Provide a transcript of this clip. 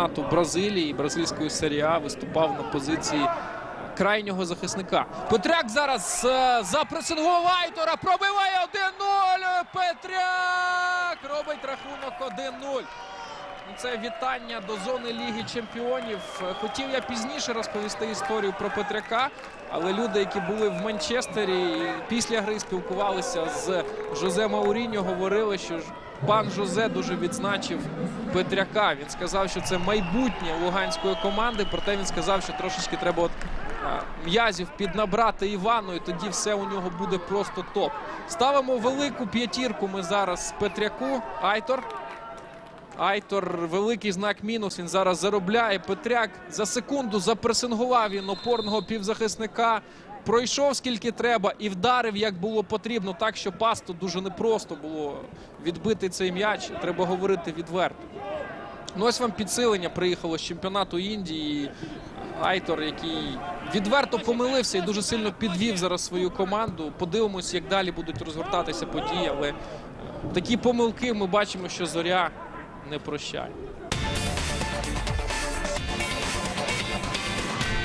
чемпіонату Бразилії, бразильської серії А виступав на позиції крайнього захисника. Петряк зараз е, запресингував Айтора, пробиває 1-0. Петряк робить рахунок 1-0. Це вітання до зони Ліги Чемпіонів. Хотів я пізніше розповісти історію про Петряка, але люди, які були в Манчестері і після гри спілкувалися з Жозе Мауріньо, говорили, що пан Жозе дуже відзначив Петряка. Він сказав, що це майбутнє луганської команди. Проте він сказав, що трошечки треба от, м'язів піднабрати Івану, і тоді все у нього буде просто топ. Ставимо велику п'ятірку ми зараз Петряку. Айтор. Айтор великий знак мінус. Він зараз заробляє. Петряк за секунду запресингував він опорного півзахисника. Пройшов скільки треба і вдарив, як було потрібно. Так що пасту дуже непросто було відбити цей м'яч. Треба говорити відверто. Ну ось вам підсилення приїхало з чемпіонату Індії. Айтор, який відверто помилився і дуже сильно підвів зараз свою команду. Подивимось, як далі будуть розгортатися події. Але такі помилки ми бачимо, що зоря не прощає.